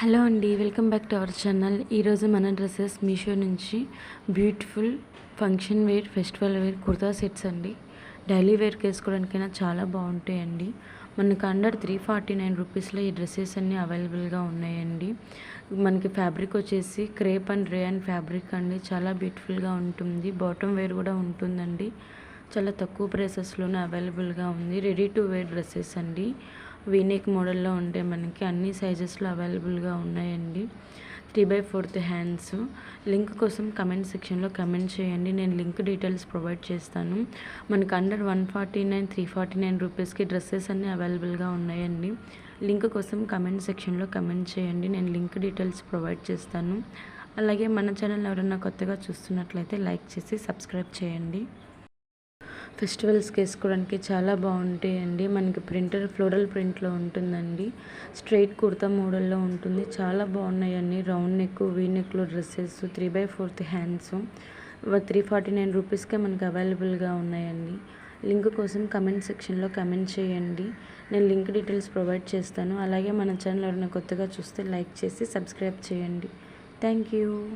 Hello అండి welcome back to our channel. ఈరోజు మన డ్రెస్సెస్ మీషో నుంచి beautiful function wear festival wear kurta sets అండి. డైలీ వేర్కి వేసుకోవడానికైనా చాలా బాగుంటాయండి. మనకు అండర్ త్రీ ఫార్టీ నైన్ రూపీస్లో ఈ డ్రెస్సెస్ అన్నీ అవైలబుల్గా ఉన్నాయండి. మనకి ఫ్యాబ్రిక్ వచ్చేసి crepe and ray and fabric అండి. చాలా బ్యూటిఫుల్గా ఉంటుంది. బాటమ్ వేర్ కూడా ఉంటుందండి. చాలా తక్కువ ప్రైసెస్లోనే అవైలబుల్గా ఉంది. రెడీ టు వేర్ డ్రెస్సెస్ అండి. వీనెక్ మోడల్లో ఉంటే మనకి అన్ని సైజెస్లో అవైలబుల్గా ఉన్నాయండి. Three by fourth hands. Link కోసం కమెంట్ సెక్షన్లో కమెంట్ చేయండి. నేను లింక్ డీటెయిల్స్ ప్రొవైడ్ చేస్తాను. మనకు under one forty nine three forty nine రూపీస్కి డ్రెస్సెస్ అన్నీ అవైలబుల్గా ఉన్నాయండి. లింక్ కోసం కమెంట్ సెక్షన్లో కమెంట్ చేయండి. నేను లింక్ డీటెయిల్స్ ప్రొవైడ్ చేస్తాను. అలాగే మన ఛానల్ ఎవరైనా కొత్తగా చూస్తున్నట్లయితే లైక్ చేసి సబ్స్క్రైబ్ చేయండి. ఫెస్టివల్స్కి వేసుకోవడానికి చాలా బాగుంటాయండి. మనకి ప్రింటర్ ఫ్లోరల్ ప్రింట్లో ఉంటుందండి. స్ట్రైట్ కుర్తా మోడల్లో ఉంటుంది. చాలా బాగున్నాయండి. Round neck V నెక్లో dresses three by fourth hands three forty nine రూపీస్కే మనకి అవైలబుల్గా ఉన్నాయండి. లింక్ కోసం కమెంట్ సెక్షన్లో కమెంట్ చేయండి. నేను లింక్ డీటెయిల్స్ ప్రొవైడ్ చేస్తాను. అలాగే మన ఛానల్ ఎవరైనా కొత్తగా చూస్తే లైక్ చేసి సబ్స్క్రైబ్ చేయండి. Thank you.